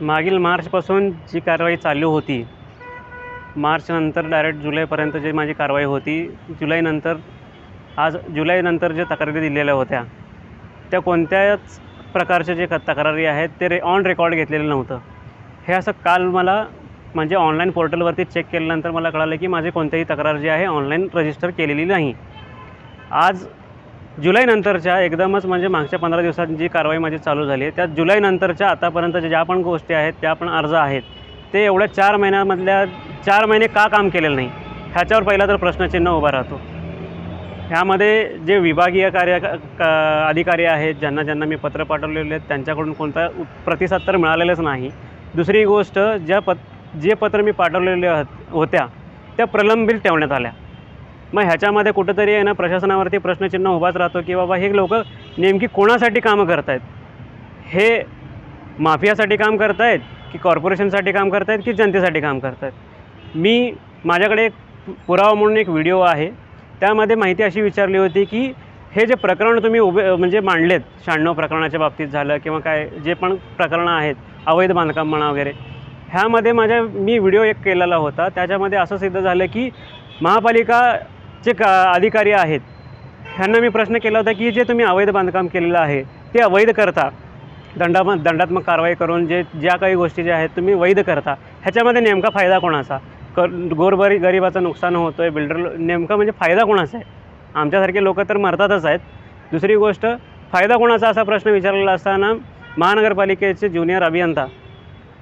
मागील मार्चपासून जी कारवाई चालू होती मार्चनंतर डायरेक्ट जुलैपर्यंत जी माझी कारवाई होती जुलैनंतर आज जुलैनंतर जे तक्रारी दिलेल्या होत्या त्या कोणत्याच प्रकारच्या जे तक्रारी आहेत ते रे ऑन रेकॉर्ड घेतलेलं नव्हतं. हे असं काल मला म्हणजे ऑनलाईन पोर्टलवरती चेक केल्यानंतर मला कळालं की माझी कोणतीही तक्रार जी आहे ऑनलाईन रजिस्टर केलेली नाही. आज जुलैनंतरच्या एकदमच म्हणजे मागच्या पंधरा दिवसात जी कारवाई माझी चालू झाली आहे त्या जुलैनंतरच्या आतापर्यंतच्या ज्या पण गोष्टी आहेत त्या पण अर्ज आहेत ते एवढ्या चार महिन्यामधल्या चार महिने का काम केलेलं नाही? ह्याच्यावर पहिला तर प्रश्नचिन्ह उभा राहतो. ह्यामध्ये जे विभागीय कार्य क- अधिकारी आहेत ज्यांना ज्यांना मी पत्र पाठवलेले आहेत त्यांच्याकडून कोणता प्रतिसाद तर मिळालेलाच नाही. दुसरी गोष्ट ज्या पत जे पत्र मी पाठवलेले होत्या त्या प्रलंबित ठेवण्यात आल्या. मग ह्याच्यामध्ये कुठंतरी आहे ना प्रशासनावरती प्रश्नचिन्ह उभाच राहतो की बाबा हे लोक नेमकी कोणासाठी कामं करत आहेत हे माफियासाठी काम करत आहेत की कॉर्पोरेशनसाठी काम करत आहेत की जनतेसाठी काम करत आहेत मी माझ्याकडे एक पुरावा म्हणून एक व्हिडिओ आहे. त्यामध्ये माहिती अशी विचारली होती की हे जे प्रकरण तुम्ही उभे म्हणजे मांडलेत शहाण्णव प्रकरणाच्या बाबतीत झालं किंवा काय जे पण प्रकरणं आहेत अवैध बांधकाम म्हणा वगैरे ह्यामध्ये माझ्या मी व्हिडिओ एक केलेला होता. त्याच्यामध्ये असं सिद्ध झालं की महापालिका जे का अधिकारी आहेत ह्यांना मी प्रश्न केला होता की जे तुम्ही अवैध बांधकाम केलेलं आहे ते अवैध करता. दंडाम दंडात्मक कारवाई करून जे ज्या काही गोष्टी ज्या आहेत तुम्ही वैध करता. ह्याच्यामध्ये नेमका फायदा कोणाचा? कर गोरबरी गरिबाचं नुकसान होतं आहे बिल्डर नेमका म्हणजे फायदा कोणाचा आहे? आमच्यासारखे लोक तर मरतातच आहेत. दुसरी गोष्ट फायदा कोणाचा असा प्रश्न विचारलेला असताना महानगरपालिकेचे ज्युनियर अभियंता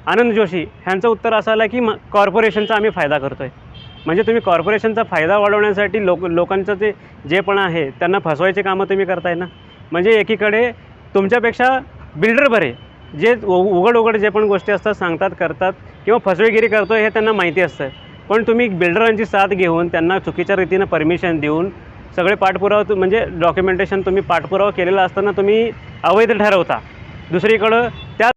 आनंद जोशी ह्यांचं उत्तर असं आलं की म कॉर्पोरेशनचा आम्ही फायदा करतो आहे म्हणजे तुम्ही कॉर्पोरेशनचा फायदा वाढवण्यासाठी लोक लोकांचं जे जे पण आहे त्यांना फसवायचे कामं तुम्ही करताय ना? म्हणजे एकीकडे तुमच्यापेक्षा बिल्डर बरे जे उ- उघड उघड जे पण गोष्टी असतात सांगतात करतात किंवा फसवेगिरी करतो हे त्यांना माहिती असतं. पण तुम्ही बिल्डरांची साथ घेऊन त्यांना चुकीच्या रीतीनं परमिशन देऊन सगळे पाठपुरावा म्हणजे डॉक्युमेंटेशन तुम्ही पाठपुरावा केलेला असताना तुम्ही अवैध ठरवता. दुसरीकडं त्या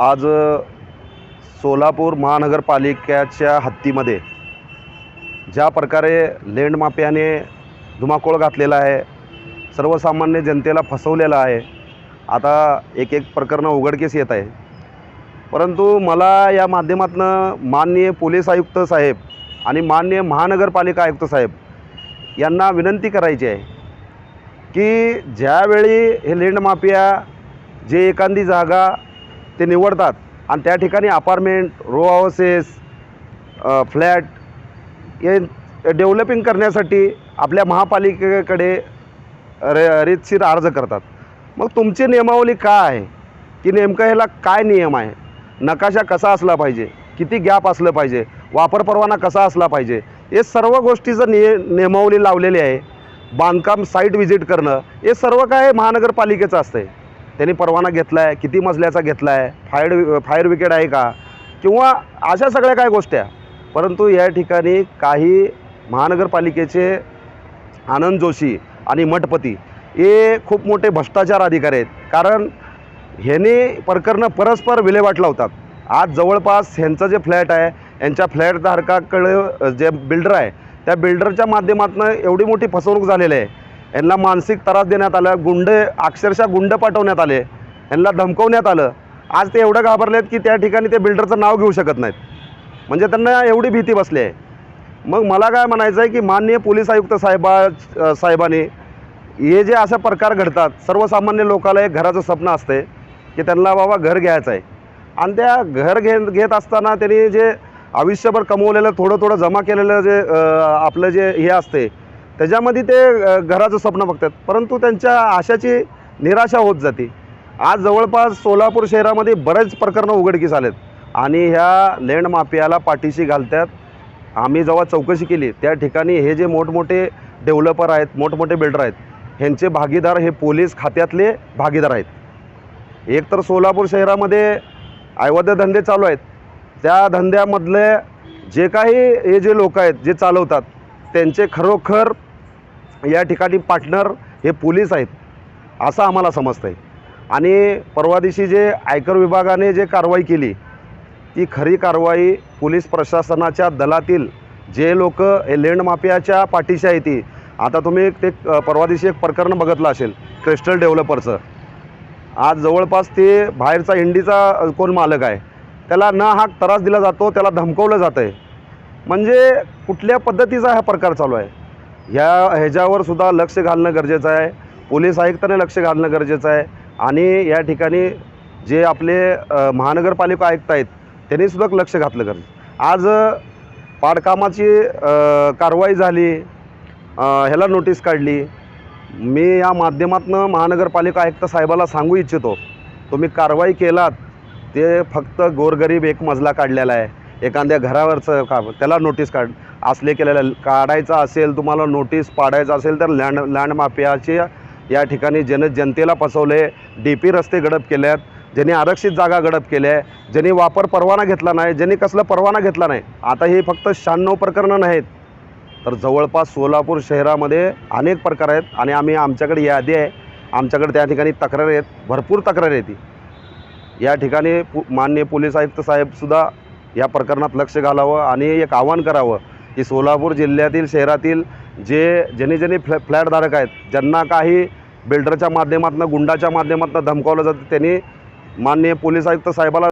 आज सोलापूर महानगरपालिकेच्या हत्तीमध्ये ज्या प्रकारे लेंड माफियाने धुमाकूळ घातलेला आहे सर्वसामान्य जनतेला फसवलेला आहे आता एक एक प्रकरणं उघडकीस येत आहे. परंतु मला या माध्यमातून माननीय पोलीस आयुक्त साहेब आणि माननीय महानगरपालिका आयुक्त साहेब यांना विनंती करायची आहे की ज्यावेळी हे लेंड माफिया जे एखादी जागा ते निवडतात. आणि त्या ठिकाणी अपार्टमेंट रो हाऊसेस फ्लॅट हे डेव्हलपिंग करण्यासाठी आपल्या महापालिकेकडे रे रितशीर अर्ज करतात. मग तुमची नियमावली काय आहे? की नेमकं ह्याला काय नियम आहे? नकाशा कसा असला पाहिजे? किती गॅप असलं पाहिजे? वापर परवाना कसा असला पाहिजे? हे सर्व गोष्टीचं निय नियमावली लावलेली आहे बांधकाम साईट व्हिजिट करणं हे सर्व काय महानगरपालिकेचं असतं आहे त्यांनी परवाना घेतला आहे किती मजल्याचा घेतला आहे फायर फायर विकेट आहे का? किंवा अशा सगळ्या काय गोष्टी आहे? परंतु या ठिकाणी काही महानगरपालिकेचे आनंद जोशी आणि मठपती हे खूप मोठे भ्रष्टाचार अधिकारी आहेत. कारण ह्यांनी प्रकरणं परस्पर विल्हेवाट लावतात. आज जवळपास ह्यांचं जे फ्लॅट आहे यांच्या फ्लॅटधारकाकडे जे बिल्डर आहे त्या बिल्डरच्या माध्यमातून एवढी मोठी फसवणूक झालेली आहे. यांना मानसिक त्रास देण्यात आला गुंड अक्षरशः गुंड पाठवण्यात आले यांना धमकवण्यात आलं. आज ते एवढं घाबरलेत की त्या ठिकाणी ते बिल्डरचं नाव घेऊ शकत नाहीत. म्हणजे त्यांना एवढी भीती बसली आहे. मग मला काय म्हणायचं आहे की माननीय पोलीस आयुक्त साहेबा साहेबांनी हे जे असे प्रकार घडतात सर्वसामान्य लोकाला एक घराचं स्वप्न असते की त्यांना बाबा घर घ्यायचं आहे आणि त्या घर घे घेत असताना त्यांनी जे आयुष्यभर कमवलेलं थोडं थोडं जमा केलेलं जे आपलं जे हे असते त्याच्यामध्ये ते घराचं स्वप्न बघतात. परंतु त्यांच्या आशाची निराशा होत जाते. आज जवळपास सोलापूर शहरामध्ये बरेच प्रकरणं उघडकीस आलेत. आणि ह्या लँड माफियाला पाठीशी घालतात. आम्ही जेव्हा चौकशी केली त्या ठिकाणी हे जे मोठमोठे डेव्हलपर आहेत मोठमोठे बिल्डर आहेत ह्यांचे भागीदार हे पोलीस खात्यातले भागीदार आहेत. एक तर सोलापूर शहरामध्ये अवैध धंदे चालू आहेत. त्या धंद्यामधले जे काही हे जे लोक आहेत जे चालवतात त्यांचे खरोखर या ठिकाणी पार्टनर हे पोलीस आहेत असं आम्हाला समजतं आहे आणि परवा दिवशी जे आयकर विभागाने जे कारवाई केली ती खरी कारवाई पोलीस प्रशासनाच्या दलातील जे लोक हे लेंड माफियाच्या पाठीशी आहे ती आता तुम्ही ते परवा दिवशी एक प्रकरण बघितलं असेल क्रिस्टल डेव्हलपरचं. आज जवळपास ते बाहेरचा इंडीचा कोण मालक आहे त्याला न हाक त्रास दिला जातो त्याला धमकवलं जातं आहे म्हणजे कुठल्या पद्धतीचा हा प्रकार चालू आहे? ह्या ह्याच्यावर सुद्धा लक्ष घालणं गरजेचं आहे. पोलीस आयुक्ताने लक्ष घालणं गरजेचं आहे. आणि या ठिकाणी जे आपले महानगरपालिका आयुक्त आहेत त्यांनीसुद्धा लक्ष घातलं गरजेचं आज पाडकामाची कारवाई झाली ह्याला नोटीस काढली. मी या माध्यमातून महानगरपालिका आयुक्त साहेबाला सांगू इच्छितो तुम्ही कारवाई केलात ते फक्त गोरगरीब एक मजला काढलेला आहे. एखाद्या घरावरचं का त्याला नोटीस काढ असले केलेलं काढायचं असेल तुम्हाला नोटीस पाडायचं असेल तर लँड लँड माफियाचे या ठिकाणी जन जनतेला फसवले. डी पी रस्ते गडप केले आहेत ज्यांनी आरक्षित जागा गडप केल्या आहे ज्यांनी वापर परवाना घेतला नाही ज्यांनी कसला परवाना घेतला नाही. आता हे फक्त शहाण्णव प्रकरणं नाहीत. तर जवळपास सोलापूर शहरामध्ये अनेक प्रकार आहेत आणि आम्ही आमच्याकडे यादी आहे. आमच्याकडे त्या ठिकाणी तक्रारी आहेत. भरपूर तक्रारी येते या ठिकाणी पु माननीय पोलीस आयुक्त साहेबसुद्धा या प्रकरणात लक्ष घालावं आणि एक आवाहन करावं की सोलापूर जिल्ह्यातील शहरातील जे ज्यांनी ज्यांनी फ्लॅ फ्लॅटधारक आहेत ज्यांना काही बिल्डरच्या माध्यमातून गुंडाच्या माध्यमातून धमकावलं जातं त्यांनी माननीय पोलीस आयुक्त साहेबाला